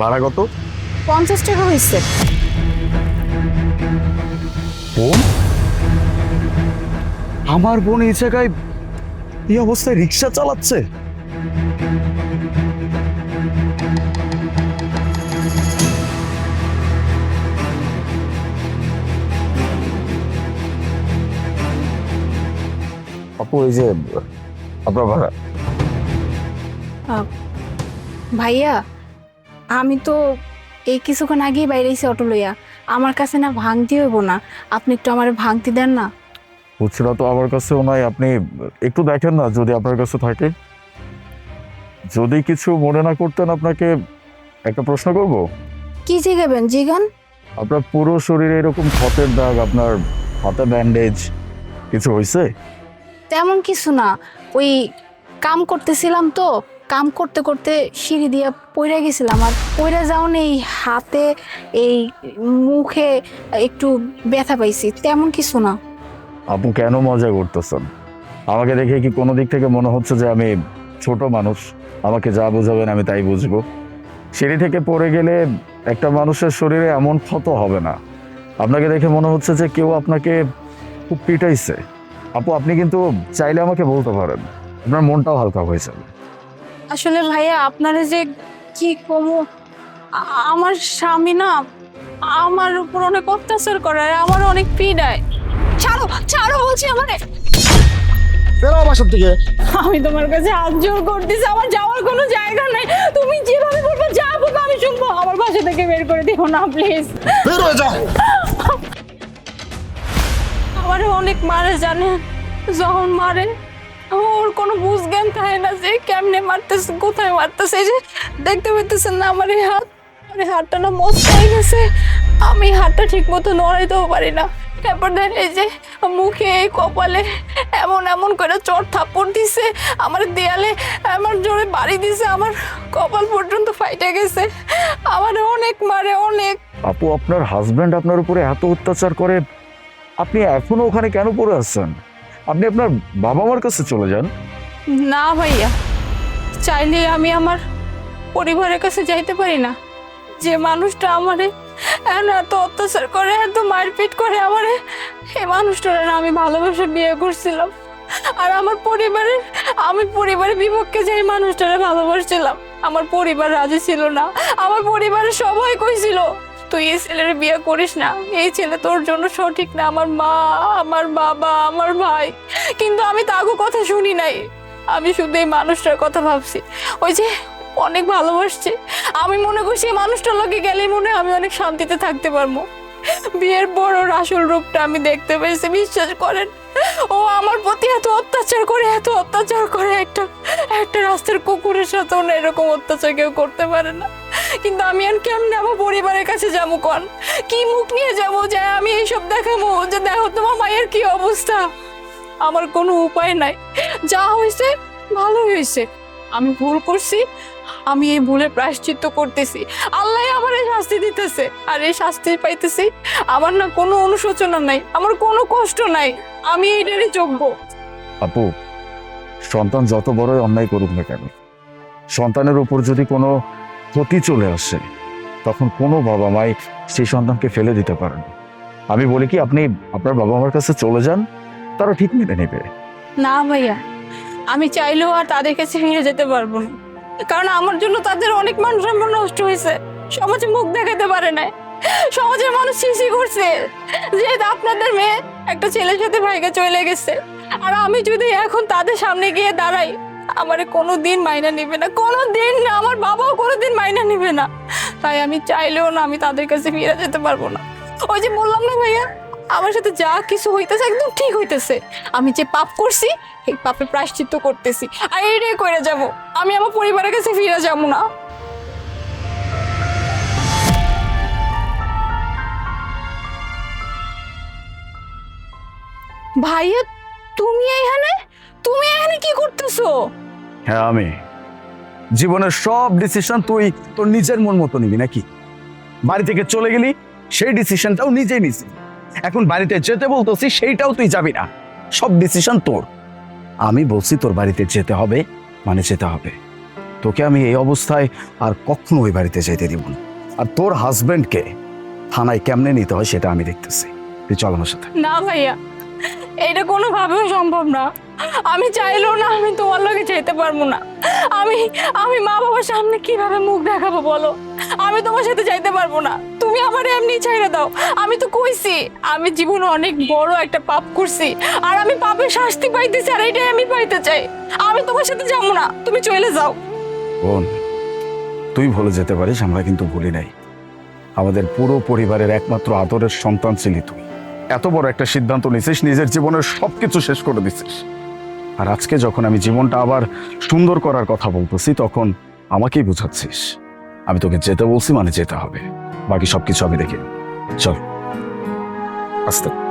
ভাড়া কত? পঞ্চাশ টাকা হয়েছে। বোন? আমার বোন এই জায়গায় এই অবস্থায় রিক্সা চালাচ্ছে? আপু এই যে আপনার ভাড়া। ভাইয়া আমি তো এই কিছুক্ষণ আগেই বাইরে এসে অটো লইয়া। আমার কাছে না ভাঙতি হইব না। আপনি একটু আমার ভাঙতি দেন না। খুচরা তো আমার কাছেও নাই। আপনি একটু দেখেন না যদি আপনার কাছে থাকে। যদি কিছু মনে না করতেন আপনাকে একটা প্রশ্ন করব? কি জিগাবেন জিগান আপনার পুরো শরীরে এরকম ক্ষতের দাগ আপনার হাতে ব্যান্ডেজ কিছু হয়েছে তেমন কিছু না। ওই কাম করতেছিলাম তো কাম করতে করতে সিঁড়ি দিয়ে পইরা গেছিলাম। আর পইরা যাওন এই হাতে এই মুখে একটু ব্যথা পাইছি, তেমন কিছু না। আপু কেন মজা করতেছেন? আমাকে দেখে কি কোনো দিক থেকে মনে হচ্ছে যে আমি ছোট মানুষ? আমাকে যা বোঝাবেন আমি তাই বুঝব। সিঁড়ি থেকে পড়ে গেলে একটা মানুষের শরীরে এমন ক্ষত হবে না। আপনাকে দেখে মনে হচ্ছে যে কেউ আপনাকে খুব পিটাইছে। আপু, আপনি কিন্তু চাইলে আমাকে বলতে পারেন। আপনার মনটাও হালকা হয়ে যাবে। আসলে ভাইয়া আপনারা যে কি কমু? আমার স্বামী না আমার উপর অনেক অত্যাচার করে আর আমার অনেক পীড়ায়। ছাড়ো ছাড়ো বলছি আমারে। বেরো বাসার থেকে আমি তোমার কাছে হাত জোর করতেছি আমার যাওয়ার কোনো জায়গা নাই। তুমি যেভাবে বলব যা বলব আমি শুনব। আমার বাসা থেকে বের করে দিও না প্লিজ বের হয়ে যা। আমার অনেক মারে জানে যখন মারে ওর কোনো বুঝ জ্ঞান থাকে না যে কেমনে মারতেছে, কোথায় মারতেছে। এই যে দেখতে পাইতেছেন না, আমার এই হাত আমার এই হাতটা না মস্ত হয়ে গেছে। আমি হাতটা ঠিক মতো নড়াইতেও পারি না। তারপর দেন এই যে মুখে এই কপালে এমন এমন করে চট থাপ্পড় দিছে। আমার দেয়ালে আমার জোরে বাড়ি দিছে, আমার কপাল পর্যন্ত ফাইটে গেছে। আমার অনেক মারে, অনেক। আপু, আপনার হাজব্যান্ড আপনার উপরে এত অত্যাচার করে, আপনি এখনও ওখানে কেন পড়ে আছেন? আপনি আপনার বাবা মার কাছে চলে যান। না ভাইয়া, চাইলে আমি আমার পরিবারের কাছে যাইতে পারি না। যে মানুষটা আমারে এত অত্যাচার করে, এত মারপিট করে আমারে, এই মানুষটার আমি ভালোবেসে বিয়ে করছিলাম। আর আমার পরিবারের আমি পরিবারের বিপক্ষে যে মানুষটারে ভালোবাসছিলাম, আমার পরিবার রাজি ছিল না। আমার পরিবারের সবাই কইছিল তুই এই ছেলের বিয়ে করিস না। এই ছেলে তোর জন্য সঠিক না। আমার মা, আমার বাবা, আমার ভাই। কিন্তু আমি তাগো কথা শুনি নাই। আমি শুধু এই মানুষটার কথা ভাবছি। ওই যে অনেক ভালোবাসছে। আমি মনে করছি এই মানুষটার লোকে গেলে মনে আমি অনেক শান্তিতে থাকতে পারব। বিয়ের পর ওর আসল রূপটা আমি দেখতে পেয়েছি। বিশ্বাস করেন, ও আমার প্রতি এত অত্যাচার করে, এত অত্যাচার করে একটা একটা রাস্তার কুকুরের সাথে না এরকম অত্যাচার কেউ করতে পারে না। কিন্তু আমি আর কেমনে আমার পরিবারের কাছে যাব কন? কি মুখ নিয়ে যাব যে আমি এইসব দেখাবো? যে দেখো তোমার মায়ের কি অবস্থা? আমার কোনো উপায় নাই। যা হয়েছে, ভালো হয়েছে। আমি ভুল করছি, আমি এই ভুলের প্রায়শ্চিত্ত করতেছি। আল্লাহ আমার এই শাস্তি দিতেছে, আর এই শাস্তি পাইতেছি, আমার না কোনো অনুশোচনা নাই, আমার কোনো কষ্ট নাই। আমি এইটারই যোগ্য। আপু, সন্তান যত বড়ই অন্যায় করুক না কেন, সন্তানের উপর যদি কোনো ক্ষতি চলে আসে, তখন কোনো বাবা মাই সেই সন্তানকে ফেলে দিতে পারেন। আমি বলি কি, আপনি আপনার বাবা মার কাছে চলে যান, তারা ঠিক মেনে নেবে। না ভাইয়া, আমি চাইলেও আর তাদের কাছে ফিরে যেতে পারব না। কারণ আমার জন্য তাদের অনেক মান সম্মান নষ্ট হয়েছে। সমাজে মুখ দেখাতে পারে না সমাজের মানুষ শিশি করছে যেহেতু আপনাদের মেয়ে একটা ছেলের সাথে ভাইকে চলে গেছে। আর আমি যদি এখন তাদের সামনে গিয়ে দাঁড়াই আমারে কোনো দিন মাইনা নেবে না কোনো দিন না, আমার বাবাও কোনো দিন মাইনা নেবে না। তাই আমি চাইলেও না আমি তাদের কাছে ফিরে যেতে পারব না। ওই যে বললাম না ভাইয়া, আমার সাথে যা কিছু হইতেছে একদম ঠিক হইতেছে। আমি যে পাপ করছি, এই পাপে প্রায়শ্চিত্ত করতেছি। আর এইটাই করে যাব, আমি আমার পরিবারের কাছে ফিরে যাব না। ভাইয়া, তুমি এখানে তুমি এখানে কি করতেছো? হ্যাঁ আমি। জীবনের সব ডিসিশন তুই তোর নিজের মন মতো নিবি নাকি? বাড়ি থেকে চলে গেলি সেই ডিসিশনটাও নিজেই নিছি এখন বাড়িতে যেতে বলতেছি সেইটাও তুই যাবি না। সব ডিসিশন তোর। আমি বলছি তোর বাড়িতে যেতে হবে মানে যেতে হবে। তোকে আমি এই অবস্থায় আর কখনো ওই বাড়িতে যেতে দিব না। আর তোর হাজবেন্ডকে থানায় কেমনে নিতে হয় সেটা আমি দেখতেছি। তুই চল আমার সাথে। না ভাইয়া এটা কোনোভাবেও সম্ভব না। আমি চাইলেও না আমি তোমার লগে যেতে পারব না। আমি আমি মা বাবার সামনে কীভাবে মুখ দেখাবো বলো? আমি তোমার সাথে যাইতে পারব না। তুমি আমার এমনি ছেড়ে দাও। আমি তো কইছি, আমি জীবনে অনেক বড় একটা পাপ করছি, আর আমি পাপের শাস্তি পাইতেছি, আর এটাই আমি পাইতে চাই। আমি তোমার সাথে যাব না। তুমি চলে যাও। বোন, তুই ভুলে যেতে পারিস, আমরা কিন্তু ভুলি নাই। আমাদের পুরো পরিবারের একমাত্র আদরের সন্তান ছিলি তুই। এত বড় একটা সিদ্ধান্ত নিছিস, নিজের জীবনের সবকিছু শেষ করে দিছিস। আর আজকে যখন আমি জীবনটা আবার সুন্দর করার কথা বলতেছি, তখন আমাকেই বুঝাচ্ছিস। আমি তোকে যেতে বলছি মানে যেতে হবে। বাকি সব কিছু আমি দেখি চল। আস্তে।